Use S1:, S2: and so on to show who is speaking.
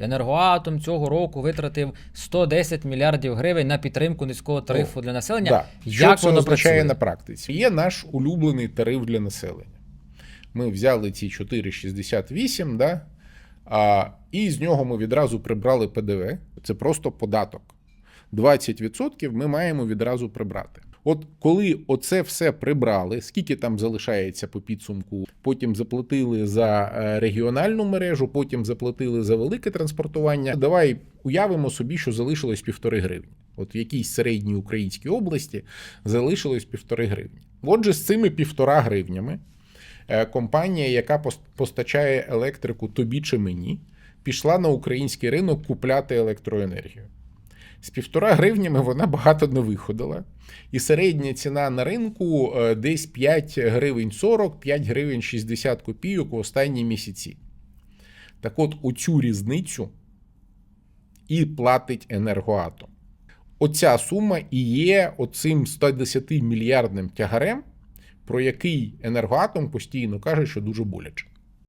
S1: Енергоатом цього року витратив 110 мільярдів гривень на підтримку низького тарифу для населення.
S2: Да. Що
S1: Як
S2: це
S1: воно
S2: означає
S1: працює?
S2: на практиці? Є наш улюблений тариф для населення. Ми взяли ці 4,68, да, а, і з нього ми відразу прибрали ПДВ. Це просто податок. 20% ми маємо відразу прибрати. От коли оце все прибрали, скільки там залишається по підсумку, потім заплатили за е, регіональну мережу, потім заплатили за велике транспортування. Давай уявимо собі, що залишилось півтори гривні. От в якійсь середній українській області залишилось півтори гривні. Отже, з цими півтора гривнями е, компанія, яка постачає електрику тобі чи мені, пішла на український ринок купляти електроенергію. З півтора гривнями вона багато не виходила. І середня ціна на ринку е, десь 5 гривень 40, 5 гривень 60 копійок у останні місяці. Так от, оцю різницю і платить енергоатом. Оця сума і є оцим 110 мільярдним тягарем, про який енергоатом постійно каже, що дуже боляче.